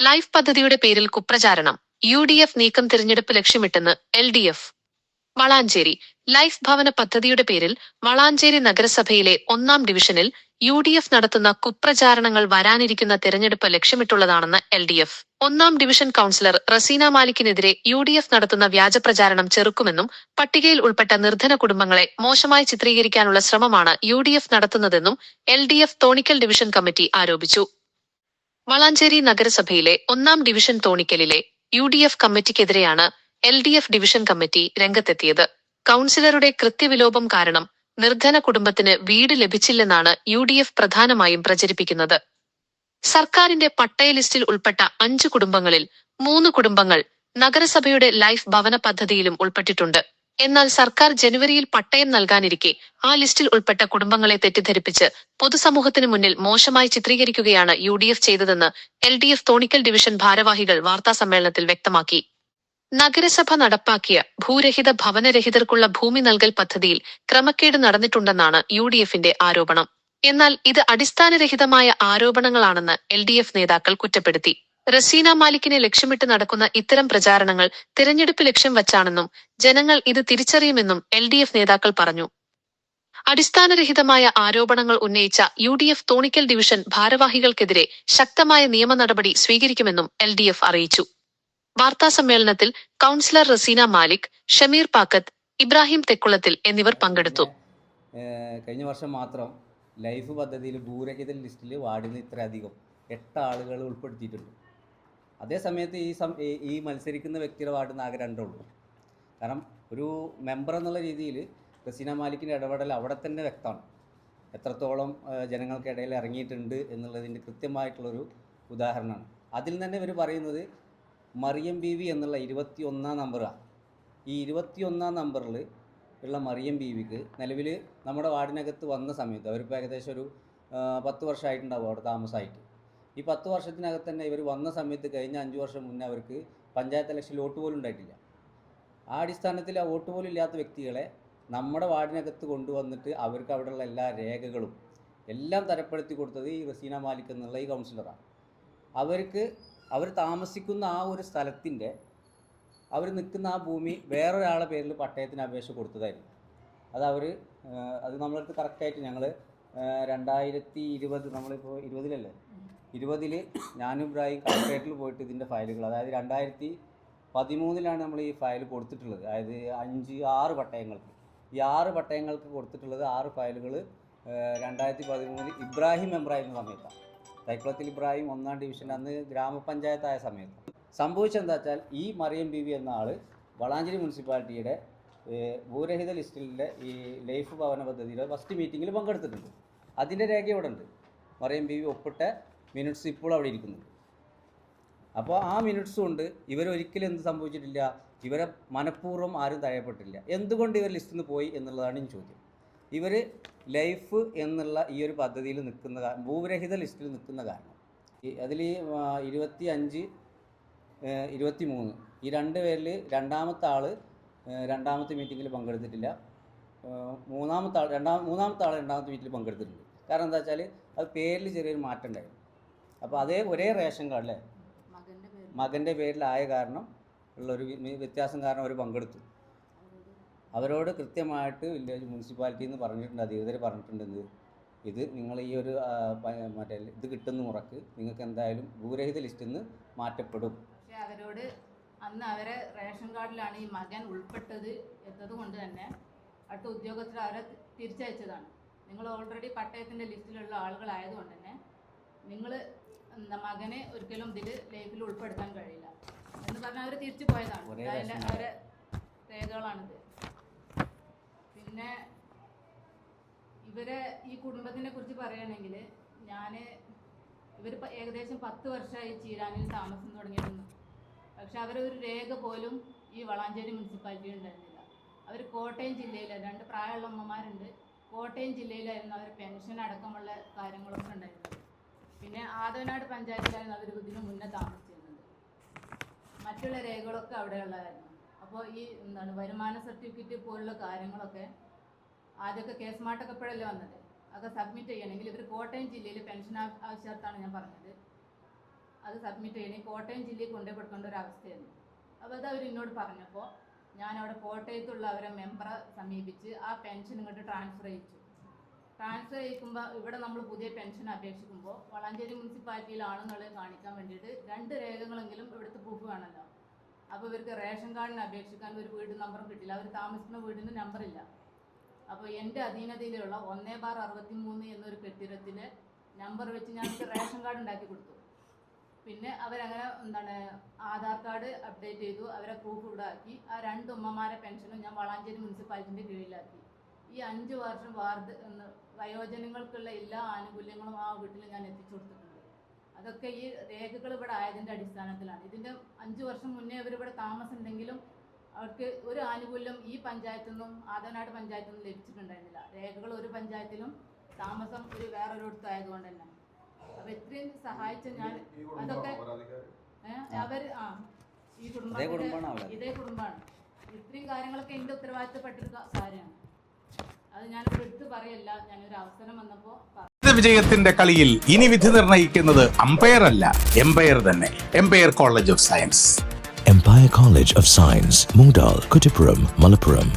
Life പദ്ധതിയുടെ പേരിൽ കുപ്രചാരണം. U D F നീക്കം തിരഞ്ഞെടുപ്പ് ലക്ഷ്യമിട്ടെന്ന് L D F. Valanchery. Life ഭവന പദ്ധതിയുടെ പേരിൽ വളാഞ്ചേരി നഗരസഭയിലെ ഒന്നാം ഡിവിഷനിൽ യു ഡി എഫ് നടത്തുന്ന കുപ്രചാരണങ്ങൾ വരാനിരിക്കുന്ന തെരഞ്ഞെടുപ്പ് ലക്ഷ്യമിട്ടുള്ളതാണെന്ന് എൽ ഡി എഫ്. ഒന്നാം ഡിവിഷൻ കൌൺസിലർ റസീന മാലിക്കിനെതിരെ യു ഡി എഫ് നടത്തുന്ന വ്യാജപ്രചാരണം ചെറുക്കുമെന്നും പട്ടികയിൽ ഉൾപ്പെട്ട നിർധന കുടുംബങ്ങളെ മോശമായി ചിത്രീകരിക്കാനുള്ള ശ്രമമാണ് യു ഡി എഫ് നടത്തുന്നതെന്നും L D F Thonikkal division committee ആരോപിച്ചു. വളാഞ്ചേരി നഗരസഭയിലെ ഒന്നാം ഡിവിഷൻ തോണിക്കലിലെ U D F കമ്മിറ്റിക്കെതിരെയാണ് L D F division committee രംഗത്തെത്തിയത്. കൌൺസിലറുടെ കൃത്യവിലോപം കാരണം നിർധന കുടുംബത്തിന് വീട് ലഭിച്ചില്ലെന്നാണ് യു ഡി എഫ് പ്രധാനമായും പ്രചരിപ്പിക്കുന്നത്. സർക്കാരിന്റെ പട്ടയ ലിസ്റ്റിൽ ഉൾപ്പെട്ട അഞ്ച് കുടുംബങ്ങളിൽ മൂന്ന് കുടുംബങ്ങൾ നഗരസഭയുടെ ലൈഫ് ഭവന പദ്ധതിയിലും ഉൾപ്പെട്ടിട്ടുണ്ട്. എന്നാൽ സർക്കാർ ജനുവരിയിൽ പട്ടയം നൽകാനിരിക്കെ ആ ലിസ്റ്റിൽ ഉൾപ്പെട്ട കുടുംബങ്ങളെ തെറ്റിദ്ധരിപ്പിച്ച് പൊതുസമൂഹത്തിന് മുന്നിൽ മോശമായി ചിത്രീകരിക്കുകയാണ് യു ഡി എഫ് ചെയ്തതെന്ന് L D F Thonikkal division ഭാരവാഹികൾ വാർത്താസമ്മേളനത്തിൽ വ്യക്തമാക്കി. നഗരസഭ നടപ്പാക്കിയ ഭൂരഹിത ഭവനരഹിതർക്കുള്ള ഭൂമി നൽകൽ പദ്ധതിയിൽ ക്രമക്കേട് നടന്നിട്ടുണ്ടെന്നാണ് യു ഡി എഫിന്റെ ആരോപണം. എന്നാൽ ഇത് അടിസ്ഥാനരഹിതമായ ആരോപണങ്ങളാണെന്ന് എൽ ഡി എഫ് നേതാക്കൾ കുറ്റപ്പെടുത്തി. റസീന മാലിക്കിനെ ലക്ഷ്യമിട്ട് നടക്കുന്ന ഇത്തരം പ്രചാരണങ്ങൾ തിരഞ്ഞെടുപ്പ് ലക്ഷ്യം വച്ചാണെന്നും ജനങ്ങൾ ഇത് തിരിച്ചറിയുമെന്നും എൽ ഡി എഫ് നേതാക്കൾ പറഞ്ഞു. അടിസ്ഥാനരഹിതമായ ആരോപണങ്ങൾ ഉന്നയിച്ച U D F Thonikkal division ഭാരവാഹികൾക്കെതിരെ ശക്തമായ നിയമ നടപടി സ്വീകരിക്കുമെന്നും എൽ ഡി എഫ് അറിയിച്ചു വാർത്താസമ്മേളനത്തിൽ കൌൺസിലർ റസീന മാലിക് ഷമീർ പാക്കത്ത് ഇബ്രാഹിം തെക്കുളത്തിൽ എന്നിവർ പങ്കെടുത്തു. കഴിഞ്ഞ വർഷം മാത്രം ലൈഫ് പദ്ധതിയിൽ ഭൂരഹിത ലിസ്റ്റിൽ വാർഡിന് ഇത്രയധികം എട്ട് ആളുകൾ ഉൾപ്പെടുത്തിയിട്ടുണ്ട്. അതേ സമയത്ത് ഈ സം ഈ- മത്സരിക്കുന്ന വ്യക്തിയുടെ വാർഡിൽ നിന്ന് ആകെ രണ്ടേ ഉള്ളൂ കാരണം ഒരു മെമ്പർ എന്നുള്ള രീതിയിൽ റസീന മാലിക്കിന്റെ ഇടപെടൽ അവിടെ തന്നെ വ്യക്തമാണ്. എത്രത്തോളം ജനങ്ങൾക്കിടയിൽ ഇറങ്ങിയിട്ടുണ്ട് എന്നുള്ളതിന്റെ കൃത്യമായിട്ടുള്ളൊരു ഉദാഹരണമാണ്. അതിൽ തന്നെ ഇവർ പറയുന്നത് മറിയം ബി വി എന്നുള്ള ഇരുപത്തി ഒന്നാം നമ്പറാണ് ഈ ഇരുപത്തി ഒന്നാം നമ്പറിൽ ഉള്ള മറിയം ബി വിക്ക് നിലവിൽ നമ്മുടെ വാർഡിനകത്ത് വന്ന സമയത്ത് അവരിപ്പോൾ ഏകദേശം ഒരു പത്ത് വർഷമായിട്ടുണ്ടാവും അവിടെ താമസമായിട്ട് ഈ പത്ത് വർഷത്തിനകത്ത് തന്നെ ഇവർ വന്ന സമയത്ത് കഴിഞ്ഞ അഞ്ച് വർഷം മുന്നേ അവർക്ക് പഞ്ചായത്ത് ഇലക്ഷനിൽ വോട്ട് പോലും ഉണ്ടായിട്ടില്ല. ആ അടിസ്ഥാനത്തിൽ ആ വോട്ട് പോലും ഇല്ലാത്ത വ്യക്തികളെ നമ്മുടെ വാർഡിനകത്ത് കൊണ്ടുവന്നിട്ട് അവർക്ക് അവിടെയുള്ള എല്ലാ രേഖകളും എല്ലാം തരപ്പെടുത്തി കൊടുത്തത് ഈ റസീന മാലിക് എന്നുള്ള ഈ കൗൺസിലറാണ്. അവർക്ക് അവർ താമസിക്കുന്ന ആ ഒരു സ്ഥലത്തിന്റെ അവർ നിൽക്കുന്ന ആ ഭൂമി വേറൊരാളെ പേരിൽ പട്ടയത്തിന് അപേക്ഷ കൊടുത്തതായിരുന്നു. അത് അവർ അത് നമ്മളടുത്ത് കറക്റ്റായിട്ട് ഞങ്ങൾ രണ്ടായിരത്തി ഇരുപത് നമ്മളിപ്പോൾ ഇരുപതിലല്ലേ? ഇരുപതിൽ ഞാനും ഇബ്രാഹിം കളക്ട്രേറ്റിൽ പോയിട്ട് ഇതിന്റെ ഫയലുകൾ അതായത് രണ്ടായിരത്തി പതിമൂന്നിലാണ് നമ്മൾ ഈ ഫയൽ കൊടുത്തിട്ടുള്ളത്. അതായത് അഞ്ച് ആറ് പട്ടയങ്ങൾക്ക്. ഈ ആറ് പട്ടയങ്ങൾക്ക് കൊടുത്തിട്ടുള്ളത് ആറ് ഫയലുകൾ രണ്ടായിരത്തി പതിമൂന്നിൽ ഇബ്രാഹിം എംബ്രാഹിം സമയത്താണ് തൈക്കുളത്തിൽ ഇബ്രാഹിം ഒന്നാം ഡിവിഷൻ അന്ന് ഗ്രാമപഞ്ചായത്തായ സമയത്ത്. സംഭവിച്ചെന്താ വെച്ചാൽ ഈ മറിയം ബി വി എന്ന ആൾ വളാഞ്ചേരി മുനിസിപ്പാലിറ്റിയുടെ ഭൂരഹിത ലിസ്റ്റിലെ ഈ ലൈഫ് ഭവന പദ്ധതിയുടെ ഫസ്റ്റ് മീറ്റിങ്ങിൽ പങ്കെടുത്തിട്ടുണ്ട്. അതിന്റെ രേഖ ഇവിടെ ഉണ്ട് മറിയം ബി വി ഒപ്പിട്ട മിനിറ്റ്സ് ഇപ്പോൾ അവിടെ ഇരിക്കുന്നുണ്ട് അപ്പോൾ ആ മിനിറ്റ്സ് കൊണ്ട് ഇവരൊരിക്കലും എന്ത് സംഭവിച്ചിട്ടില്ല? ഇവരെ മനഃപൂർവം ആരും തഴയപ്പെട്ടില്ല എന്തുകൊണ്ട് ഇവർ ലിസ്റ്റിൽ നിന്ന് പോയി എന്നുള്ളതാണ് ചോദ്യം. ഇവർ ലൈഫ് എന്നുള്ള ഈ ഒരു പദ്ധതിയിൽ നിൽക്കുന്ന ഭൂരഹിത ലിസ്റ്റിൽ നിൽക്കുന്ന കാരണം. അതിൽ ഇരുപത്തി അഞ്ച് ഇരുപത്തി മൂന്ന് ഈ രണ്ട് പേരിൽ രണ്ടാമത്തെ ആൾ രണ്ടാമത്തെ മീറ്റിങ്ങിൽ പങ്കെടുത്തിട്ടില്ല. മൂന്നാമത്തെ ആൾ രണ്ടാം മൂന്നാമത്തെ ആൾ രണ്ടാമത്തെ മീറ്റിൽ പങ്കെടുത്തിട്ടുണ്ട്. കാരണം എന്താ വെച്ചാൽ അത് പേരിൽ ചെറിയൊരു മാറ്റം ഉണ്ടായിരുന്നു. അപ്പോൾ അതേ ഒരേ റേഷൻ കാർഡ് അല്ലേ? മകന്റെ പേരിലായ കാരണം ഉള്ളൊരു ഒരു വ്യത്യാസം കാരണം അവർ പങ്കെടുത്തു. അവരോട് കൃത്യമായിട്ട് വില്ലേജ് മുനിസിപ്പാലിറ്റിയിൽ നിന്ന് പറഞ്ഞിട്ടുണ്ട് അധികൃതർ പറഞ്ഞിട്ടുണ്ട് എന്ത്? ഇത് നിങ്ങൾ ഈ ഒരു മറ്റേ ഇത് കിട്ടുന്ന മുറക്ക് നിങ്ങൾക്ക് എന്തായാലും ഭൂരഹിത ലിസ്റ്റിൽ നിന്ന് മാറ്റപ്പെടും. പക്ഷേ അവരോട് അന്ന് അവരെ റേഷൻ കാർഡിലാണ് ഈ മകൻ ഉൾപ്പെട്ടത് എന്നതുകൊണ്ട് തന്നെ അടുത്ത ഉദ്യോഗസ്ഥർ അവരെ തിരിച്ചയച്ചതാണ്. നിങ്ങൾ ഓൾറെഡി പട്ടയത്തിന്റെ ലിസ്റ്റിലുള്ള ആളുകളായതുകൊണ്ട് തന്നെ നിങ്ങൾ എന്താ മകനെ ഒരിക്കലും ഇതിൽ ലൈഫിൽ ഉൾപ്പെടുത്താൻ കഴിയില്ല. എന്ന് പറഞ്ഞാൽ അവർ തിരിച്ചു പോയതാണ്. ഒരേ അതിന്റെ അവരെ രേഖകളാണിത്. പിന്നെ ഇവരെ ഈ കുടുംബത്തിനെ കുറിച്ച് പറയുകയാണെങ്കിൽ ഞാൻ ഇവർ ഏകദേശം പത്ത് വർഷമായി ചീരാനിൽ താമസം തുടങ്ങിയിരുന്നു പക്ഷെ അവരൊരു രേഖ പോലും ഈ വളാഞ്ചേരി മുനിസിപ്പാലിറ്റി ഉണ്ടായിരുന്നില്ല. അവർ കോട്ടയം ജില്ലയിലെ രണ്ട് പ്രായമുള്ള അമ്മമാരുണ്ട് കോട്ടയം ജില്ലയിലായിരുന്നു അവർ പെൻഷൻ അടക്കമുള്ള കാര്യങ്ങളൊക്കെ ഉണ്ടായിരുന്നത്. പിന്നെ ആദവനാട് പഞ്ചായത്തിലായിരുന്നു അവർ ഇതിനു മുന്നേ താമസിച്ചിരുന്നത്. മറ്റുള്ള രേഖകളൊക്കെ അവിടെ ഉള്ളതായിരുന്നു അപ്പോൾ ഈ എന്താണ് വരുമാന സർട്ടിഫിക്കറ്റ് പോലുള്ള കാര്യങ്ങളൊക്കെ ആദ്യമൊക്കെ കേസ് മാട്ടൊക്കെ ഇപ്പോഴല്ലേ വന്നത്? അതൊക്കെ സബ്മിറ്റ് ചെയ്യണമെങ്കിൽ ഇവർ കോട്ടയം ജില്ലയിൽ പെൻഷൻ ആവശ്യാർത്ഥാണ് ഞാൻ പറഞ്ഞത്. അത് സബ്മിറ്റ് ചെയ്യണേ. കോട്ടയം ജില്ലയിൽ കൊണ്ടുപോയി കൊടുക്കേണ്ട ഒരു അവസ്ഥയായിരുന്നു. അപ്പോൾ അത് അവർ എന്നോട് പറഞ്ഞപ്പോൾ ഞാൻ അവിടെ കോട്ടയത്തുള്ള അവരെ മെമ്പറെ സമീപിച്ച് ആ പെൻഷൻ ഇങ്ങോട്ട് ട്രാൻസ്ഫർ ചെയ്യിച്ചു. ട്രാൻസ്ഫർ ചെയ്യിക്കുമ്പോൾ ഇവിടെ നമ്മൾ പുതിയ പെൻഷൻ അപേക്ഷിക്കുമ്പോൾ വളാഞ്ചേരി മുനിസിപ്പാലിറ്റിയിലാണെന്നുള്ളത് കാണിക്കാൻ വേണ്ടിയിട്ട് രണ്ട് രേഖകളെങ്കിലും ഇവിടുത്തെ പ്രൂഫ് വേണമല്ലോ അപ്പോൾ ഇവർക്ക് റേഷൻ കാർഡിന് അപേക്ഷിക്കാൻ ഒരു വീട് നമ്പറും കിട്ടില്ല. അവർ താമസിക്കുന്ന വീടിന് നമ്പറില്ല അപ്പോൾ എന്റെ അധീനതയിലുള്ള ഒന്നേ ബാർ അറുപത്തി മൂന്ന് എന്നൊരു കെട്ടിടത്തിലെ നമ്പർ വെച്ച് ഞാൻ റേഷൻ കാർഡ് ഉണ്ടാക്കി കൊടുത്തു. പിന്നെ അവരങ്ങനെ എന്താണ് ആധാർ കാർഡ് അപ്ഡേറ്റ് ചെയ്തു. അവരെ പ്രൂഫ് ഇവിടെ ആക്കി. ആ രണ്ട് ഉമ്മമാരെ പെൻഷനും ഞാൻ വളാഞ്ചേരി മുനിസിപ്പാലിറ്റിന്റെ കീഴിലാക്കി. ഈ അഞ്ച് വർഷം വാർഡ് എന്ന് വയോജനങ്ങൾക്കുള്ള എല്ലാ ആനുകൂല്യങ്ങളും ആ വീട്ടിൽ ഞാൻ എത്തിച്ചു കൊടുത്തിട്ടുണ്ട്. അതൊക്കെ ഈ രേഖകൾ ഇവിടെ ആയതിന്റെ അടിസ്ഥാനത്തിലാണ്. ഇതിന്റെ അഞ്ച് വർഷം മുന്നേ ഇവർ ഇവിടെ താമസം ഉണ്ടെങ്കിലും അവർക്ക് ഒരു ആനുകൂല്യം ഈ പഞ്ചായത്തു നിന്നും ആദനാട് പഞ്ചായത്തു നിന്നും ലഭിച്ചിട്ടുണ്ടായിരുന്നില്ല. രേഖകൾ ഒരു പഞ്ചായത്തിലും താമസം ഒരു വേറൊരിടത്തും ആയതുകൊണ്ട് തന്നെ. അപ്പൊ ഇത്രയും സഹായിച്ച ഞാൻ അതൊക്കെ അവർ അവർ ആ ഈ അതേ കുടുംബം ഇതേ കുടുംബമാണ്. ഇത്രയും കാര്യങ്ങളൊക്കെ എന്റെ ഉത്തരവാദിത്തപ്പെട്ടൊരു കാര്യമാണ്. അത് ഞാനിവിടെ എടുത്ത് പറയല്ല ഞാനൊരു അവസരം വന്നപ്പോൾ വിജയത്തിന്റെ കളിയിൽ ഇനി വിധി നിർണയിക്കുന്നത് അമ്പയർ അല്ല എംപയർ തന്നെ empire college of science Empire college of science Mungdal, Kuttipuram, Malappuram.